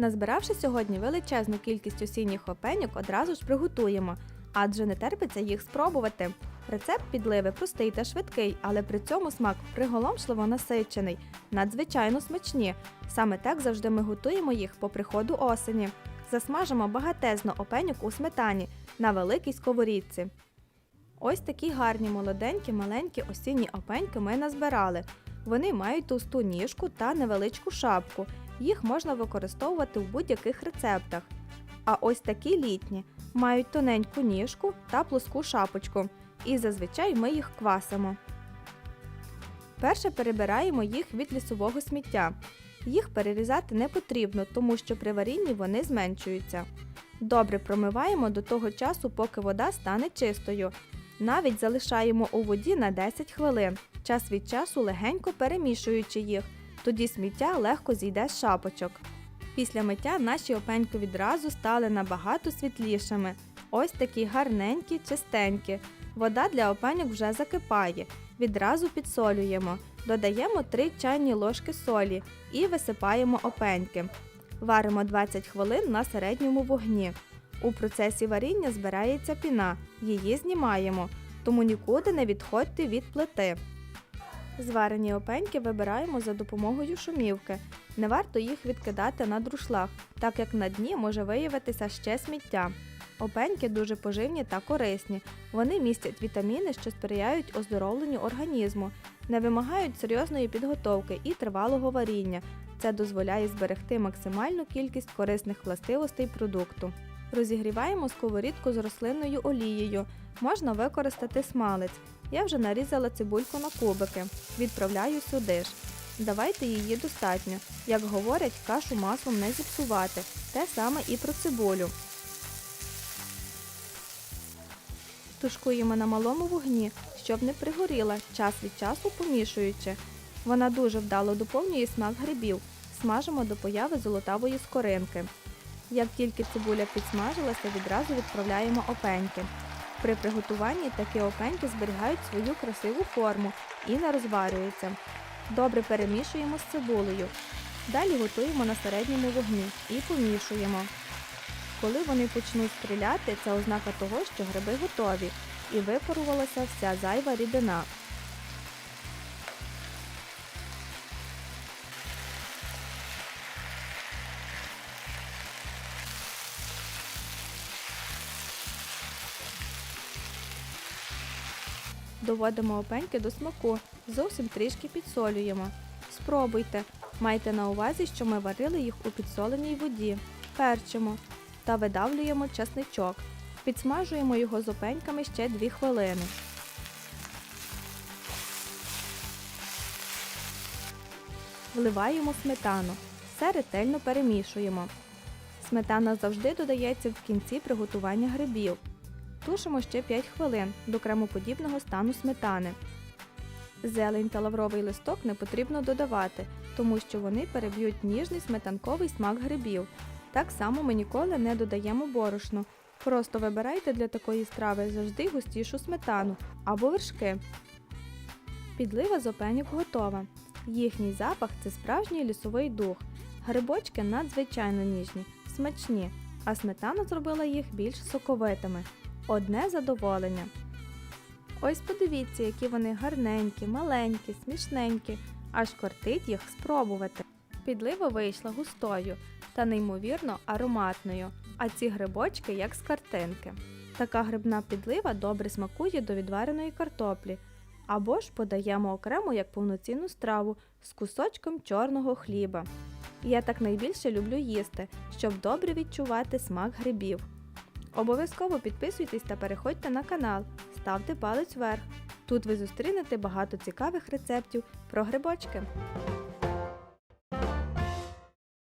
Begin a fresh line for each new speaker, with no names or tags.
Назбиравши сьогодні величезну кількість осінніх опеньок, одразу ж приготуємо, адже не терпиться їх спробувати. Рецепт підливи простий та швидкий, але при цьому смак приголомшливо насичений, надзвичайно смачні. Саме так завжди ми готуємо їх по приходу осені. Засмажимо багатезно опеньок у сметані на великій сковорідці. Ось такі гарні молоденькі маленькі осінні опеньки ми назбирали. Вони мають товсту ніжку та невеличку шапку. Їх можна використовувати в будь-яких рецептах. А ось такі літні мають тоненьку ніжку та плоску шапочку. І зазвичай ми їх квасимо. Перше перебираємо їх від лісового сміття. Їх перерізати не потрібно, тому що при варінні вони зменшуються. Добре промиваємо до того часу, поки вода стане чистою. Навіть залишаємо у воді на 10 хвилин, час від часу легенько перемішуючи їх, тоді сміття легко зійде з шапочок. Після миття наші опеньки відразу стали набагато світлішими. Ось такі гарненькі, чистенькі. Вода для опеньок вже закипає. Відразу підсолюємо. Додаємо 3 чайні ложки солі і висипаємо опеньки. Варимо 20 хвилин на середньому вогні. У процесі варіння збирається піна, її знімаємо, тому нікуди не відходьте від плити. Зварені опеньки вибираємо за допомогою шумівки. Не варто їх відкидати на друшлах, так як на дні може виявитися ще сміття. Опеньки дуже поживні та корисні. Вони містять вітаміни, що сприяють оздоровленню організму, не вимагають серйозної підготовки і тривалого варіння. Це дозволяє зберегти максимальну кількість корисних властивостей продукту. Розігріваємо сковорідку з рослинною олією. Можна використати смалець. Я вже нарізала цибульку на кубики. Відправляю сюди ж. Давайте її достатньо. Як говорять, кашу маслом не зіпсувати. Те саме і про цибулю. Тушкуємо на малому вогні, щоб не пригоріла, час від часу помішуючи. Вона дуже вдало доповнює смак грибів. Смажимо до появи золотавої скоринки. Як тільки цибуля підсмажилася, відразу відправляємо опеньки. При приготуванні такі опеньки зберігають свою красиву форму і не розварюються. Добре перемішуємо з цибулею. Далі готуємо на середньому вогні і помішуємо. Коли вони почнуть стріляти, це ознака того, що гриби готові і випарувалася вся зайва рідина. Доводимо опеньки до смаку, зовсім трішки підсолюємо. Спробуйте. Майте на увазі, що ми варили їх у підсоленій воді. Перчимо та видавлюємо часничок. Підсмажуємо його з опеньками ще 2 хвилини. Вливаємо сметану. Все ретельно перемішуємо. Сметана завжди додається в кінці приготування грибів. Тушимо ще 5 хвилин до кремоподібного стану сметани. Зелень та лавровий листок не потрібно додавати, тому що вони переб'ють ніжний сметанковий смак грибів. Так само ми ніколи не додаємо борошно. Просто вибирайте для такої страви завжди густішу сметану або вершки. Підлива з опеньок готова. Їхній запах це справжній лісовий дух. Грибочки надзвичайно ніжні, смачні, а сметана зробила їх більш соковитими. Одне задоволення. Ось подивіться, які вони гарненькі, маленькі, смішненькі, аж кортить їх спробувати. Підлива вийшла густою та неймовірно ароматною, а ці грибочки як з картинки. Така грибна підлива добре смакує до відвареної картоплі, або ж подаємо окремо як повноцінну страву з кусочком чорного хліба. Я так найбільше люблю їсти, щоб добре відчувати смак грибів. Обов'язково підписуйтесь та переходьте на канал, ставте палець вверх. Тут ви зустрінете багато цікавих рецептів про грибочки.